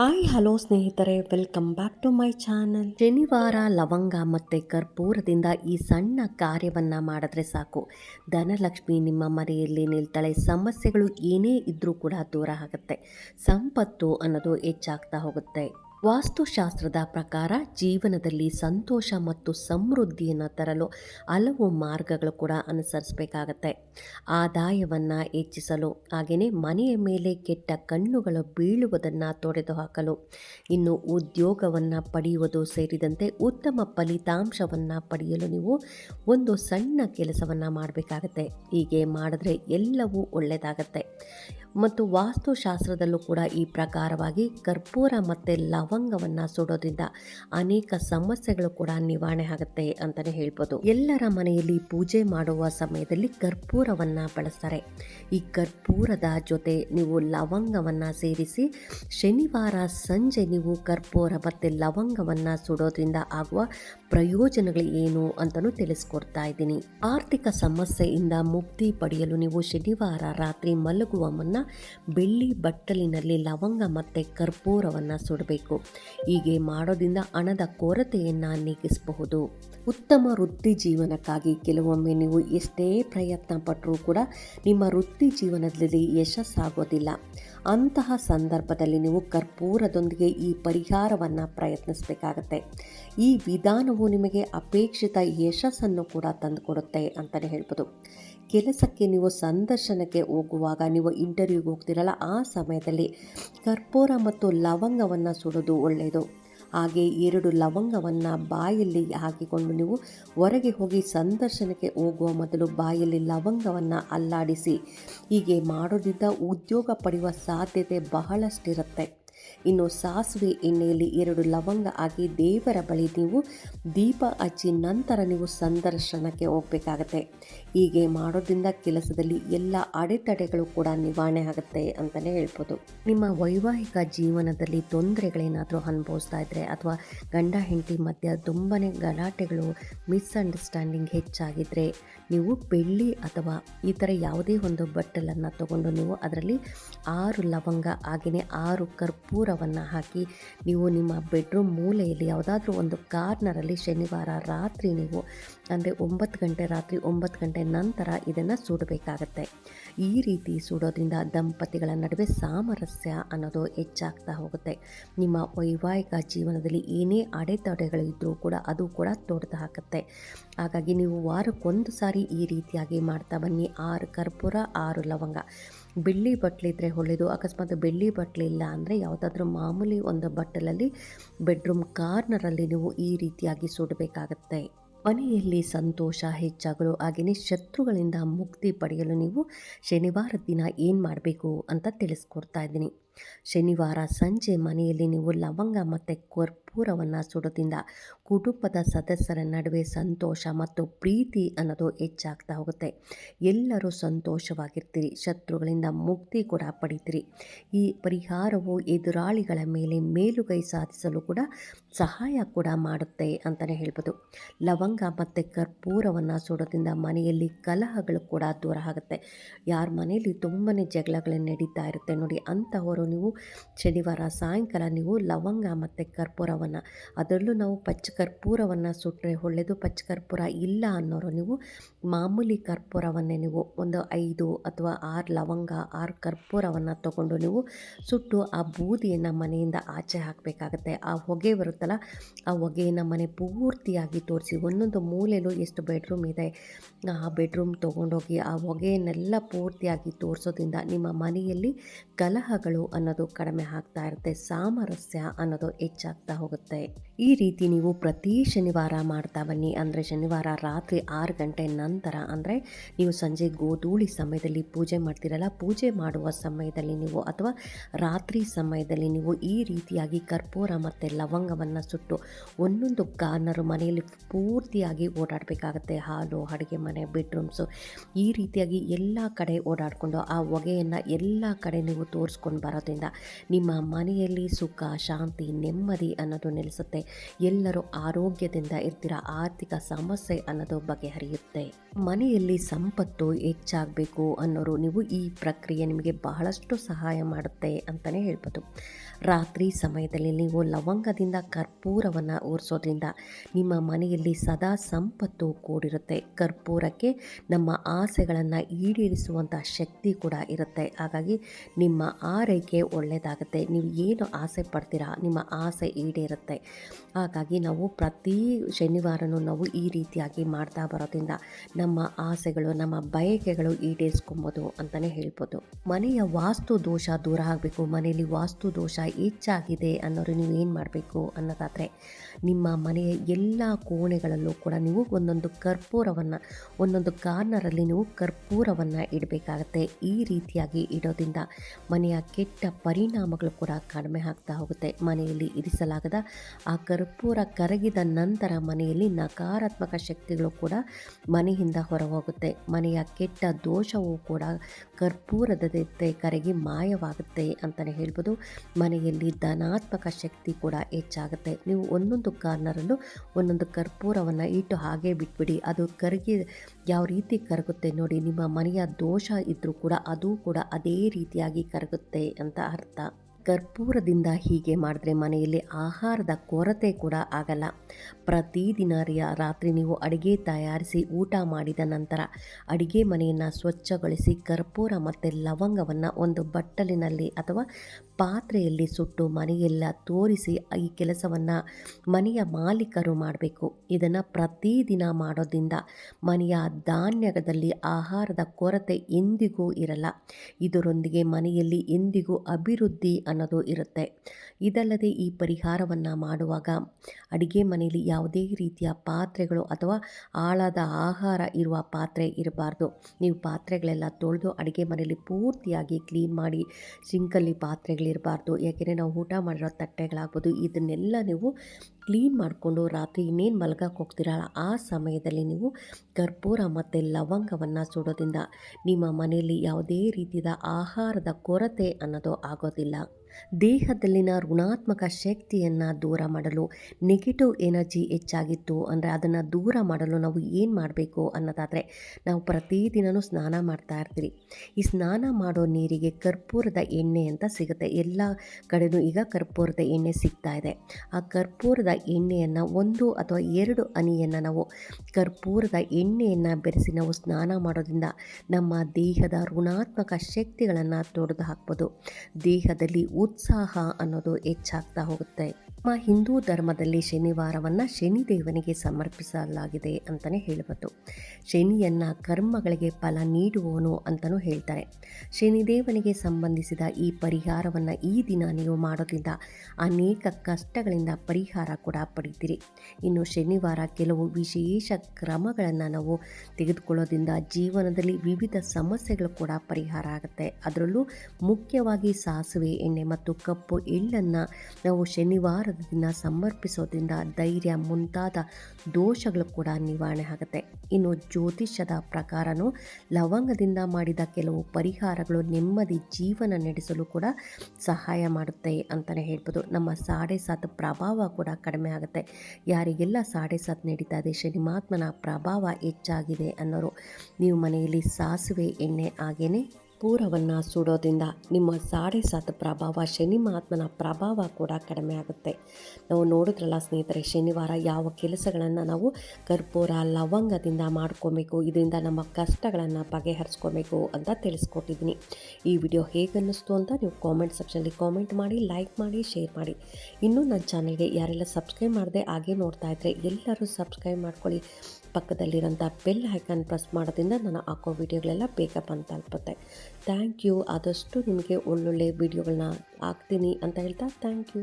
Hi, hello ಸ್ನೇಹಿತರೆ, welcome back to my channel. ಶನಿವಾರ ಲವಂಗ ಮತ್ತು ಕರ್ಪೂರದಿಂದ ಈ ಸಣ್ಣ ಕಾರ್ಯವನ್ನು ಮಾಡಿದ್ರೆ ಸಾಕು. ಧನಲಕ್ಷ್ಮಿ ನಿಮ್ಮ ಮನೆಯಲ್ಲಿ ನಿಲ್ತಾಳೆ, ಸಮಸ್ಯೆಗಳು ಏನೇ ಇದ್ದರೂ ಕೂಡ ದೂರ ಆಗುತ್ತೆ. ಸಂಪತ್ತು ಅನ್ನೋದು ಹೆಚ್ಚಾಗ್ತಾ ಹೋಗುತ್ತೆ. ವಾಸ್ತುಶಾಸ್ತ್ರದ ಪ್ರಕಾರ ಜೀವನದಲ್ಲಿ ಸಂತೋಷ ಮತ್ತು ಸಮೃದ್ಧಿಯನ್ನು ತರಲು ಹಲವು ಮಾರ್ಗಗಳು ಕೂಡ ಅನುಸರಿಸಬೇಕಾಗತ್ತೆ. ಆದಾಯವನ್ನು ಹೆಚ್ಚಿಸಲು, ಹಾಗೆಯೇ ಮನೆಯ ಮೇಲೆ ಕೆಟ್ಟ ಕಣ್ಣುಗಳು ಬೀಳುವುದನ್ನು ತೊಡೆದುಹಾಕಲು, ಇನ್ನು ಉದ್ಯೋಗವನ್ನು ಪಡೆಯುವುದು ಸೇರಿದಂತೆ ಉತ್ತಮ ಫಲಿತಾಂಶವನ್ನು ಪಡೆಯಲು ನೀವು ಒಂದು ಸಣ್ಣ ಕೆಲಸವನ್ನು ಮಾಡಬೇಕಾಗತ್ತೆ. ಹೀಗೆ ಮಾಡಿದ್ರೆ ಎಲ್ಲವೂ ಒಳ್ಳೆಯದಾಗತ್ತೆ. ಮತ್ತು ವಾಸ್ತುಶಾಸ್ತ್ರದಲ್ಲೂ ಕೂಡ ಈ ಪ್ರಕಾರವಾಗಿ ಕರ್ಪೂರ ಮತ್ತು ಲವಂಗವನ್ನು ಸುಡೋದ್ರಿಂದ ಅನೇಕ ಸಮಸ್ಯೆಗಳು ಕೂಡ ನಿವಾರಣೆ ಆಗುತ್ತೆ ಅಂತಲೇ ಹೇಳ್ಬೋದು. ಎಲ್ಲರ ಮನೆಯಲ್ಲಿ ಪೂಜೆ ಮಾಡುವ ಸಮಯದಲ್ಲಿ ಕರ್ಪೂರವನ್ನು ಬಳಸ್ತಾರೆ. ಈ ಕರ್ಪೂರದ ಜೊತೆ ನೀವು ಲವಂಗವನ್ನು ಸೇರಿಸಿ ಶನಿವಾರ ಸಂಜೆ ನೀವು ಕರ್ಪೂರ ಮತ್ತು ಲವಂಗವನ್ನು ಸುಡೋದ್ರಿಂದ ಆಗುವ ಪ್ರಯೋಜನಗಳು ಏನು ಅಂತಲೂ ತಿಳಿಸ್ಕೊಡ್ತಾ ಇದ್ದೀನಿ. ಆರ್ಥಿಕ ಸಮಸ್ಯೆಯಿಂದ ಮುಕ್ತಿ ಪಡೆಯಲು ನೀವು ಶನಿವಾರ ರಾತ್ರಿ ಮಲಗುವ ಮುನ್ನ ಬೆಳ್ಳಿ ಬಟ್ಟಲಿನಲ್ಲಿ ಲವಂಗ ಮತ್ತು ಕರ್ಪೂರವನ್ನು ಸುಡಬೇಕು. ಹೀಗೆ ಮಾಡೋದಿಂದ ಹಣದ ಕೊರತೆಯನ್ನು ನೀಗಿಸಬಹುದು. ಉತ್ತಮ ವೃತ್ತಿ ಜೀವನಕ್ಕಾಗಿ ಕೆಲವೊಮ್ಮೆ ನೀವು ಎಷ್ಟೇ ಪ್ರಯತ್ನ ಪಟ್ಟರೂ ಕೂಡ ನಿಮ್ಮ ವೃತ್ತಿ ಜೀವನದಲ್ಲಿ ಯಶಸ್ಸಾಗೋದಿಲ್ಲ. ಅಂತಹ ಸಂದರ್ಭದಲ್ಲಿ ನೀವು ಕರ್ಪೂರದೊಂದಿಗೆ ಈ ಪರಿಹಾರವನ್ನು ಪ್ರಯತ್ನಿಸಬೇಕಾಗತ್ತೆ. ಈ ವಿಧಾನವು ನಿಮಗೆ ಅಪೇಕ್ಷಿತ ಯಶಸ್ಸನ್ನು ಕೂಡ ತಂದುಕೊಡುತ್ತೆ ಅಂತಲೇ ಹೇಳ್ಬೋದು. ಕೆಲಸಕ್ಕೆ ನೀವು ಸಂದರ್ಶನಕ್ಕೆ ಹೋಗುವಾಗ ನೀವು ಇಂಟರ್ವ್ಯೂಗೆ ಹೋಗ್ತಿರಲ್ಲ, ಆ ಸಮಯದಲ್ಲಿ ಕರ್ಪೂರ ಮತ್ತು ಲವಂಗವನ್ನು ಸುಡೋದು ಒಳ್ಳೆಯದು. ಹಾಗೆ ಎರಡು ಲವಂಗವನ್ನು ಬಾಯಲ್ಲಿ ಹಾಕಿಕೊಂಡು ನೀವು ಹೊರಗೆ ಹೋಗಿ ಸಂದರ್ಶನಕ್ಕೆ ಹೋಗುವ ಮೊದಲು ಬಾಯಲ್ಲಿ ಲವಂಗವನ್ನು ಅಲ್ಲಾಡಿಸಿ, ಹೀಗೆ ಮಾಡೋದಿದ್ದ ಉದ್ಯೋಗ ಪಡೆಯುವ ಸಾಧ್ಯತೆ ಬಹಳಷ್ಟಿರುತ್ತೆ. ಇನ್ನು ಸಾಸಿವೆ ಎಣ್ಣೆಯಲ್ಲಿ ಎರಡು ಲವಂಗ ಹಾಕಿ ದೇವರ ಬಳಿ ನೀವು ದೀಪ ಹಚ್ಚಿ ನಂತರ ನೀವು ಸಂದರ್ಶನಕ್ಕೆ ಹೋಗಬೇಕಾಗತ್ತೆ. ಹೀಗೆ ಮಾಡೋದ್ರಿಂದ ಕೆಲಸದಲ್ಲಿ ಎಲ್ಲ ಅಡೆತಡೆಗಳು ಕೂಡ ನಿವಾರಣೆ ಆಗುತ್ತೆ ಅಂತಲೇ ಹೇಳ್ಬೋದು. ನಿಮ್ಮ ವೈವಾಹಿಕ ಜೀವನದಲ್ಲಿ ತೊಂದರೆಗಳೇನಾದರೂ ಅನುಭವಿಸ್ತಾ ಇದ್ದರೆ ಅಥವಾ ಗಂಡ, ಹೆಂಡತಿ ಮಧ್ಯ ತುಂಬನೇ ಗಲಾಟೆಗಳು, ಮಿಸ್ಅಂಡರ್ಸ್ಟ್ಯಾಂಡಿಂಗ್ ಹೆಚ್ಚಾಗಿದ್ದರೆ ನೀವು ಬೆಳ್ಳಿ ಅಥವಾ ಈ ಥರ ಯಾವುದೇ ಒಂದು ಬಟ್ಟಲನ್ನು ತಗೊಂಡು ನೀವು ಅದರಲ್ಲಿ ಆರು ಲವಂಗ ಹಾಗೆಯೇ ಆರು ಕರ್ಪೂರವನ್ನು ಹಾಕಿ ನೀವು ನಿಮ್ಮ ಬೆಡ್ರೂಮ್ ಮೂಲೆಯಲ್ಲಿ ಯಾವುದಾದ್ರೂ ಒಂದು ಕಾರ್ನರಲ್ಲಿ ಶನಿವಾರ ರಾತ್ರಿ ನೀವು ಅಂದರೆ ಒಂಬತ್ತು ಗಂಟೆ, ರಾತ್ರಿ ಒಂಬತ್ತು ಗಂಟೆ ನಂತರ ಇದನ್ನು ಸುಡಬೇಕಾಗತ್ತೆ. ಈ ರೀತಿ ಸುಡೋದ್ರಿಂದ ದಂಪತಿಗಳ ನಡುವೆ ಸಾಮರಸ್ಯ ಅನ್ನೋದು ಹೆಚ್ಚಾಗ್ತಾ ಹೋಗುತ್ತೆ. ನಿಮ್ಮ ವೈವಾಹಿಕ ಜೀವನದಲ್ಲಿ ಏನೇ ಅಡೆತಡೆಗಳಿದ್ದರೂ ಕೂಡ ಅದು ಕೂಡ ತೊಡೆದು ಹಾಕುತ್ತೆ. ಹಾಗಾಗಿ ನೀವು ವಾರಕ್ಕೊಂದು ಸಾರಿ ಈ ರೀತಿಯಾಗಿ ಮಾಡ್ತಾ ಬನ್ನಿ. ಆರು ಕರ್ಪೂರ, ಆರು ಲವಂಗ. ಬೆಳ್ಳಿ ಬಟ್ಲಿದ್ರೆ ಒಳ್ಳೆಯದು ಅಕಸ್ಮಾತ್ ಬೆಳ್ಳಿ ಬಟ್ಲಿಲ್ಲ ಅಂದರೆ ಯಾವುದಾದ್ರೂ ಮಾಮೂಲಿ ಒಂದು ಬಟ್ಟಲಲ್ಲಿ ಬೆಡ್ರೂಮ್ ಕಾರ್ನರಲ್ಲಿ ನೀವು ಈ ರೀತಿಯಾಗಿ ಸುಡಬೇಕಾಗತ್ತೆ. ಮನೆಯಲ್ಲಿ ಸಂತೋಷ, ಹೆಚ್ಚಾಗಲು, ಹಾಗೆಯೇ ಶತ್ರುಗಳಿಂದ ಮುಕ್ತಿ ಪಡೆಯಲು ನೀವು ಶನಿವಾರ ದಿನ ಏನು ಮಾಡಬೇಕು ಅಂತ ತಿಳಿಸ್ಕೊಡ್ತಾ ಇದ್ದೀನಿ. ಶನಿವಾರ ಸಂಜೆ ಮನೆಯಲ್ಲಿ ನೀವು ಲವಂಗ ಮತ್ತು ಕರ್ಪೂರವನ್ನು ಸುಡೋದ್ರಿಂದ ಕುಟುಂಬದ ಸದಸ್ಯರ ನಡುವೆ ಸಂತೋಷ ಮತ್ತು ಪ್ರೀತಿ ಅನ್ನೋದು ಹೆಚ್ಚಾಗ್ತಾ ಹೋಗುತ್ತೆ. ಎಲ್ಲರೂ ಸಂತೋಷವಾಗಿರ್ತೀರಿ, ಶತ್ರುಗಳಿಂದ ಮುಕ್ತಿ ಕೂಡ ಪಡಿತೀರಿ. ಈ ಪರಿಹಾರವು ಎದುರಾಳಿಗಳ ಮೇಲೆ ಮೇಲುಗೈ ಸಾಧಿಸಲು ಕೂಡ ಸಹಾಯ ಕೂಡ ಮಾಡುತ್ತೆ ಅಂತಲೇ ಹೇಳ್ಬೋದು. ಲವಂಗ ಮತ್ತು ಕರ್ಪೂರವನ್ನು ಸುಡೋದ್ರಿಂದ ಮನೆಯಲ್ಲಿ ಕಲಹಗಳು ಕೂಡ ದೂರ ಆಗುತ್ತೆ. ಯಾರ ಮನೆಯಲ್ಲಿ ತುಂಬಾ ಜಗಳಗಳು ನಡೀತಾ ಇರುತ್ತೆ ನೋಡಿ, ಅಂಥವರು ನೀವು ಶನಿವಾರ, ಸಾಯಂಕಾಲ ನೀವು ಲವಂಗ ಮತ್ತು ಕರ್ಪೂರವನ್ನು, ಅದರಲ್ಲೂ ನಾವು ಪಚ್ಚ ಕರ್ಪೂರವನ್ನು ಸುಟ್ಟರೆ ಒಳ್ಳೆಯದು ಪಚ್ಚ ಕರ್ಪೂರ ಇಲ್ಲ ಅನ್ನೋರು ನೀವು ಮಾಮೂಲಿ ಕರ್ಪೂರವನ್ನೇ ನೀವು ಒಂದು ಐದು ಅಥವಾ ಆರು ಲವಂಗ, ಆರು ಕರ್ಪೂರವನ್ನು ತಗೊಂಡು ನೀವು ಸುಟ್ಟು ಆ ಬೂದಿಯನ್ನು ಮನೆಯಿಂದ ಆಚೆ ಹಾಕಬೇಕಾಗತ್ತೆ. ಆ ಹೊಗೆ ಬರುತ್ತಲ್ಲ, ಆ ಹೊಗೆಯನ್ನು ಮನೆ ಪೂರ್ತಿಯಾಗಿ ತೋರಿಸಿ, ಒಂದೊಂದು ಮೂಲೆಯಲ್ಲೂ ಎಷ್ಟು ಬೆಡ್ರೂಮ್ ಇದೆ, ಆ ಬೆಡ್ರೂಮ್ ತೊಗೊಂಡೋಗಿ ಆ ಹೊಗೆಯನ್ನೆಲ್ಲ ಪೂರ್ತಿಯಾಗಿ ತೋರಿಸೋದ್ರಿಂದ ನಿಮ್ಮ ಮನೆಯಲ್ಲಿ ಕಲಹಗಳು ಅನ್ನೋದು ಕಡಿಮೆ ಆಗ್ತಾ ಇರುತ್ತೆ, ಸಾಮರಸ್ಯ ಅನ್ನೋದು ಹೆಚ್ಚಾಗ್ತಾ ಹೋಗುತ್ತೆ. ಈ ರೀತಿ ನೀವು ಪ್ರತಿ ಶನಿವಾರ ಮಾಡ್ತಾ ಬನ್ನಿ, ಅಂದರೆ ಶನಿವಾರ ರಾತ್ರಿ ಆರು ಗಂಟೆ ನಂತರ, ಅಂದರೆ ನೀವು ಸಂಜೆ ಗೋಧೂಳಿ ಸಮಯದಲ್ಲಿ ಪೂಜೆ ಮಾಡ್ತಿರಲ್ಲ, ಪೂಜೆ ಮಾಡುವ ಸಮಯದಲ್ಲಿ ನೀವು ಅಥವಾ ರಾತ್ರಿ ಸಮಯದಲ್ಲಿ ನೀವು ಈ ರೀತಿಯಾಗಿ ಕರ್ಪೂರ ಮತ್ತು ಲವಂಗವನ್ನು ಸುಟ್ಟು ಒಂದೊಂದು ಕಾರ್ನರು ಮನೆಯಲ್ಲಿ ಪೂರ್ತಿಯಾಗಿ ಓಡಾಡಬೇಕಾಗತ್ತೆ. ಹಾಲು, ಅಡುಗೆ ಮನೆ ಬೆಡ್ರೂಮ್ಸು ಈ ರೀತಿಯಾಗಿ ಎಲ್ಲ ಕಡೆ ಓಡಾಡಿಕೊಂಡು ಆ ಹೊಗೆಯನ್ನು ಎಲ್ಲ ಕಡೆ ನೀವು ತೋರಿಸ್ಕೊಂಡು ಬರೋದ್ರಿಂದ ನಿಮ್ಮ ಮನೆಯಲ್ಲಿ ಸುಖ, ಶಾಂತಿ, ನೆಮ್ಮದಿ ಅನ್ನೋದು ನೆಲೆಸುತ್ತೆ. ಎಲ್ಲರೂ ಆರೋಗ್ಯದಿಂದ ಇರ್ತೀರ? ಆರ್ಥಿಕ ಸಮಸ್ಯೆ ಅನ್ನೋದು ಬಗೆಹರಿಯುತ್ತೆ. ಮನೆಯಲ್ಲಿ ಸಂಪತ್ತು ಹೆಚ್ಚಾಗಬೇಕು ಅನ್ನೋರು ನೀವು ಈ ಪ್ರಕ್ರಿಯೆ ನಿಮಗೆ ಬಹಳಷ್ಟು ಸಹಾಯ ಮಾಡುತ್ತೆ ಅಂತಲೇ ಹೇಳ್ಬೋದು. ರಾತ್ರಿ ಸಮಯದಲ್ಲಿ ನೀವು ಲವಂಗದಿಂದ ಕರ್ಪೂರವನ್ನು ಉರಿಸೋದ್ರಿಂದ ನಿಮ್ಮ ಮನೆಯಲ್ಲಿ ಸದಾ ಸಂಪತ್ತು ಕೂಡಿರುತ್ತೆ. ಕರ್ಪೂರಕ್ಕೆ ನಮ್ಮ ಆಸೆಗಳನ್ನು ಈಡೇರಿಸುವಂಥ ಶಕ್ತಿ ಕೂಡ ಇರುತ್ತೆ. ಹಾಗಾಗಿ ನಿಮ್ಮ ಆರೈಕೆ ಒಳ್ಳೆಯದಾಗುತ್ತೆ ನೀವು ಏನು ಆಸೆ ಪಡ್ತೀರಾ ನಿಮ್ಮ ಆಸೆ ಈಡೇರುತ್ತೆ. ಹಾಗಾಗಿ ನಾವು ಪ್ರತಿ ಶನಿವಾರನೂ ನಾವು ಈ ರೀತಿಯಾಗಿ ಮಾಡ್ತಾ ಬರೋದ್ರಿಂದ ನಮ್ಮ ಆಸೆಗಳು, ನಮ್ಮ ಬಯಕೆಗಳು ಈಡೇರಿಸ್ಕೊಬೋದು ಅಂತಲೇ ಹೇಳ್ಬೋದು. ಮನೆಯ ವಾಸ್ತು ದೋಷ ದೂರ ಆಗಬೇಕು, ಮನೆಯಲ್ಲಿ ವಾಸ್ತು ದೋಷ ಹೆಚ್ಚಾಗಿದೆ ಅನ್ನೋರು ನೀವು ಏನು ಮಾಡಬೇಕು ಅನ್ನೋದಾದರೆ, ನಿಮ್ಮ ಮನೆಯ ಎಲ್ಲ ಕೋಣೆಗಳಲ್ಲೂ ಕೂಡ ನೀವು ಒಂದೊಂದು ಕರ್ಪೂರವನ್ನು, ಒಂದೊಂದು ಕಾರ್ನರಲ್ಲಿ ನೀವು ಕರ್ಪೂರವನ್ನು ಇಡಬೇಕಾಗತ್ತೆ. ಈ ರೀತಿಯಾಗಿ ಇಡೋದ್ರಿಂದ ಮನೆಯ ಕೆಟ್ಟ ಪರಿಣಾಮಗಳು ಕೂಡ ಕಡಿಮೆ ಆಗ್ತಾ ಹೋಗುತ್ತೆ. ಮನೆಯಲ್ಲಿ ಇರಿಸಲಾಗದ ಆ ಕರ್ಪೂರ ಕರಗಿದ ನಂತರ ಮನೆಯಲ್ಲಿ ನಕಾರಾತ್ಮಕ ಶಕ್ತಿಗಳು ಕೂಡ ಮನೆಯಿಂದ ಹೊರಹೋಗುತ್ತೆ. ಮನೆಯ ಕೆಟ್ಟ ದೋಷವೂ ಕೂಡ ಕರ್ಪೂರದ ಕರಗಿ ಮಾಯವಾಗುತ್ತೆ ಅಂತಲೇ ಹೇಳ್ಬೋದು. ಮನೆಯಲ್ಲಿ ಧನಾತ್ಮಕ ಶಕ್ತಿ ಕೂಡ ಹೆಚ್ಚಾಗುತ್ತೆ. ನೀವು ಒಂದೊಂದು ಕಾರ್ನರಲ್ಲೂ ಒಂದೊಂದು ಕರ್ಪೂರವನ್ನು ಇಟ್ಟು ಹಾಗೆ ಬಿಟ್ಬಿಡಿ. ಅದು ಕರಗಿ ಯಾವ ರೀತಿ ಕರಗುತ್ತೆ ನೋಡಿ, ನಿಮ್ಮ ಮನೆಯ ದೋಷ ಇದ್ದರೂ ಕೂಡ ಅದು ಕೂಡ ಅದೇ ರೀತಿಯಾಗಿ ಕರಗುತ್ತೆ ಅಂತ ಅರ್ಥ. ಕರ್ಪೂರದಿಂದ ಹೀಗೆ ಮಾಡಿದ್ರೆ ಮನೆಯಲ್ಲಿ ಆಹಾರದ ಕೊರತೆ ಕೂಡ ಆಗಲ್ಲ. ಪ್ರತಿದಿನ ರಾತ್ರಿ ನೀವು ಅಡುಗೆ ತಯಾರಿಸಿ ಊಟ ಮಾಡಿದ ನಂತರ ಅಡುಗೆ ಮನೆಯನ್ನು ಸ್ವಚ್ಛಗೊಳಿಸಿ ಕರ್ಪೂರ ಮತ್ತು ಲವಂಗವನ್ನು ಒಂದು ಬಟ್ಟಲಿನಲ್ಲಿ ಅಥವಾ ಪಾತ್ರೆಯಲ್ಲಿ ಸುಟ್ಟು ಮನೆಯೆಲ್ಲ ತೋರಿಸಿ ಈ ಕೆಲಸವನ್ನು ಮನೆಯ ಮಾಲೀಕರು ಮಾಡಬೇಕು. ಇದನ್ನು ಪ್ರತಿದಿನ ಮಾಡೋದ್ರಿಂದ ಮನೆಯ ಧಾನ್ಯದಲ್ಲಿ ಆಹಾರದ ಕೊರತೆ ಎಂದಿಗೂ ಇರಲ್ಲ. ಇದರೊಂದಿಗೆ ಮನೆಯಲ್ಲಿ ಎಂದಿಗೂ ಅಭಿವೃದ್ಧಿ ಅನ್ನೋದು ಇರುತ್ತೆ. ಇದಲ್ಲದೆ ಈ ಪರಿಹಾರವನ್ನು ಮಾಡುವಾಗ ಅಡುಗೆ ಮನೆಯಲ್ಲಿ ಯಾವುದೇ ರೀತಿಯ ಪಾತ್ರೆಗಳು ಅಥವಾ ಆಳಾದ ಆಹಾರ ಇರುವ ಪಾತ್ರೆ ಇರಬಾರ್ದು. ನೀವು ಪಾತ್ರೆಗಳೆಲ್ಲ ತೊಳೆದು ಅಡುಗೆ ಮನೆಯಲ್ಲಿ ಪೂರ್ತಿಯಾಗಿ ಕ್ಲೀನ್ ಮಾಡಿ ಸಿಂಕಲ್ಲಿ ಪಾತ್ರೆಗಳಿರಬಾರ್ದು. ಯಾಕೆಂದರೆ ನಾವು ಊಟ ಮಾಡಿರೋ ತಟ್ಟೆಗಳಾಗ್ಬೋದು, ಇದನ್ನೆಲ್ಲ ನೀವು ಕ್ಲೀನ್ ಮಾಡಿಕೊಂಡು ರಾತ್ರಿ ಇನ್ನೇನು ಮಲಗಕ್ಕೆ ಹೋಗ್ತೀರಲ್ಲ ಆ ಸಮಯದಲ್ಲಿ ನೀವು ಕರ್ಪೂರ ಮತ್ತು ಲವಂಗವನ್ನು ಸುಡೋದ್ರಿಂದ ನಿಮ್ಮ ಮನೆಯಲ್ಲಿ ಯಾವುದೇ ರೀತಿಯ ಆಹಾರದ ಕೊರತೆ ಅನ್ನೋದು ಆಗೋದಿಲ್ಲ. ದೇಹದಲ್ಲಿನ ಋಣಾತ್ಮಕ ಶಕ್ತಿಯನ್ನು ದೂರ ಮಾಡಲು ನೆಗೆಟಿವ್ ಎನರ್ಜಿ ಹೆಚ್ಚಾಗಿತ್ತು ಅಂದರೆ ಅದನ್ನು ದೂರ ಮಾಡಲು ನಾವು ಏನು ಮಾಡಬೇಕು ಅನ್ನೋದಾದರೆ, ನಾವು ಪ್ರತಿದಿನವೂ ಸ್ನಾನ ಮಾಡ್ತಾ ಇರ್ತೀವಿ ಈ ಸ್ನಾನ ಮಾಡೋ ನೀರಿಗೆ ಕರ್ಪೂರದ ಎಣ್ಣೆ ಅಂತ ಸಿಗುತ್ತೆ. ಎಲ್ಲ ಕಡೆಯೂ ಈಗ ಕರ್ಪೂರದ ಎಣ್ಣೆ ಸಿಗ್ತಾ ಇದೆ. ಆ ಕರ್ಪೂರದ ಎಣ್ಣೆಯನ್ನು ಒಂದು ಅಥವಾ ಎರಡು ಹನಿಯನ್ನು ನಾವು ಕರ್ಪೂರದ ಎಣ್ಣೆಯನ್ನು ಬೆರೆಸಿ ನಾವು ಸ್ನಾನ ಮಾಡೋದ್ರಿಂದ ನಮ್ಮ ದೇಹದ ಋಣಾತ್ಮಕ ಶಕ್ತಿಗಳನ್ನು ತೊಡೆದು ಹಾಕ್ಬೋದು ದೇಹದಲ್ಲಿ ಉತ್ಸಾಹ ಅನ್ನೋದು ಹೆಚ್ಚಾಗ್ತಾ ಹೋಗುತ್ತೆ. ನಮ್ಮ ಹಿಂದೂ ಧರ್ಮದಲ್ಲಿ ಶನಿವಾರವನ್ನು ಶನಿದೇವನಿಗೆ ಸಮರ್ಪಿಸಲಾಗಿದೆ ಅಂತಲೇ ಹೇಳಬಹುದು ಶನಿಯನ್ನು ಕರ್ಮಗಳಿಗೆ ಫಲ ನೀಡುವವನು ಅಂತಲೂ ಹೇಳ್ತಾರೆ. ಶನಿದೇವನಿಗೆ ಸಂಬಂಧಿಸಿದ ಈ ಪರಿಹಾರವನ್ನು ಈ ದಿನ ನೀವು ಮಾಡೋದ್ರಿಂದ ಅನೇಕ ಕಷ್ಟಗಳಿಂದ ಪರಿಹಾರ ಕೂಡ ಪಡಿತೀರಿ. ಇನ್ನು ಶನಿವಾರ ಕೆಲವು ವಿಶೇಷ ಕ್ರಮಗಳನ್ನು ನಾವು ತೆಗೆದುಕೊಳ್ಳೋದ್ರಿಂದ ಜೀವನದಲ್ಲಿ ವಿವಿಧ ಸಮಸ್ಯೆಗಳು ಕೂಡ ಪರಿಹಾರ ಆಗುತ್ತೆ. ಅದರಲ್ಲೂ ಮುಖ್ಯವಾಗಿ ಸಾಸಿವೆ, ಎಣ್ಣೆ ಮತ್ತು ಕಪ್ಪು ಎಳ್ಳನ್ನು ನಾವು ಶನಿವಾರದ ದಿನ ಸಮರ್ಪಿಸೋದ್ರಿಂದ ಧೈರ್ಯ ಮುಂತಾದ ದೋಷಗಳು ಕೂಡ ನಿವಾರಣೆ ಆಗುತ್ತೆ. ಇನ್ನು ಜ್ಯೋತಿಷ್ಯದ ಪ್ರಕಾರನೂ ಲವಂಗದಿಂದ ಮಾಡಿದ ಕೆಲವು ಪರಿಹಾರಗಳು ನೆಮ್ಮದಿ ಜೀವನ ನಡೆಸಲು ಕೂಡ ಸಹಾಯ ಮಾಡುತ್ತೆ ಅಂತಲೇ ಹೇಳ್ಬೋದು. ನಮ್ಮ ಸಾಡೆ ಸಾತ್ ಪ್ರಭಾವ ಕೂಡ ಕಡಿಮೆ ಆಗುತ್ತೆ. ಯಾರಿಗೆಲ್ಲ ಸಾಡೆ ಸಾತ್ ನಡೀತಾ ಇದೆ ಶನಿಮಾತ್ಮನ ಪ್ರಭಾವ ಹೆಚ್ಚಾಗಿದೆ ಅನ್ನೋರು, ನೀವು ಮನೆಯಲ್ಲಿ ಸಾಸಿವೆ ಎಣ್ಣೆ ಹಾಗೇನೆ ಪೂರವನ್ನು ಸುಡೋದ್ರಿಂದ ನಿಮ್ಮ ಸಾಡೆ ಸಾತ್ ಪ್ರಭಾವ, ಶನಿ ಮಹಾತ್ಮನ ಪ್ರಭಾವ ಕೂಡ ಕಡಿಮೆ ಆಗುತ್ತೆ. ನಾವು ನೋಡಿದ್ರಲ್ಲ ಸ್ನೇಹಿತರೆ, ಶನಿವಾರ ಯಾವ ಕೆಲಸಗಳನ್ನು ನಾವು ಕರ್ಪೂರ ಲವಂಗದಿಂದ ಮಾಡ್ಕೋಬೇಕು, ಇದರಿಂದ ನಮ್ಮ ಕಷ್ಟಗಳನ್ನು ಬಗೆಹರಿಸ್ಕೋಬೇಕು ಅಂತ ತಿಳಿಸ್ಕೊಟ್ಟಿದ್ದೀನಿ. ಈ ವಿಡಿಯೋ ಹೇಗೆ ಅನ್ನಿಸ್ತು ಅಂತ ನೀವು ಕಾಮೆಂಟ್ ಸೆಕ್ಷನಲ್ಲಿ ಕಾಮೆಂಟ್ ಮಾಡಿ ಲೈಕ್ ಮಾಡಿ ಶೇರ್ ಮಾಡಿ. ಇನ್ನೂ ನನ್ನ ಚಾನಲ್ಗೆ ಯಾರೆಲ್ಲ ಸಬ್ಸ್ಕ್ರೈಬ್ ಮಾಡದೆ ಹಾಗೆ ನೋಡ್ತಾ ಇದ್ದರೆ ಎಲ್ಲರೂ ಸಬ್ಸ್ಕ್ರೈಬ್ ಮಾಡ್ಕೊಳ್ಳಿ. ಪಕ್ಕದಲ್ಲಿರೋಂಥ ಬೆಲ್ ಐಕಾನ್ ಪ್ರೆಸ್ ಮಾಡೋದ್ರಿಂದ ನಾನು ಹಾಕೋ ವಿಡಿಯೋಗಳೆಲ್ಲ ಬೇಗ ಬಂದು ತಲುಪುತ್ತೆ. Thank you. ಆದಷ್ಟು ನಿಮಗೆ ಒಳ್ಳೊಳ್ಳೆ ವಿಡಿಯೋಗಳನ್ನ ಹಾಕ್ತೀನಿ ಅಂತ ಹೇಳ್ತಾ ಥ್ಯಾಂಕ್ ಯು.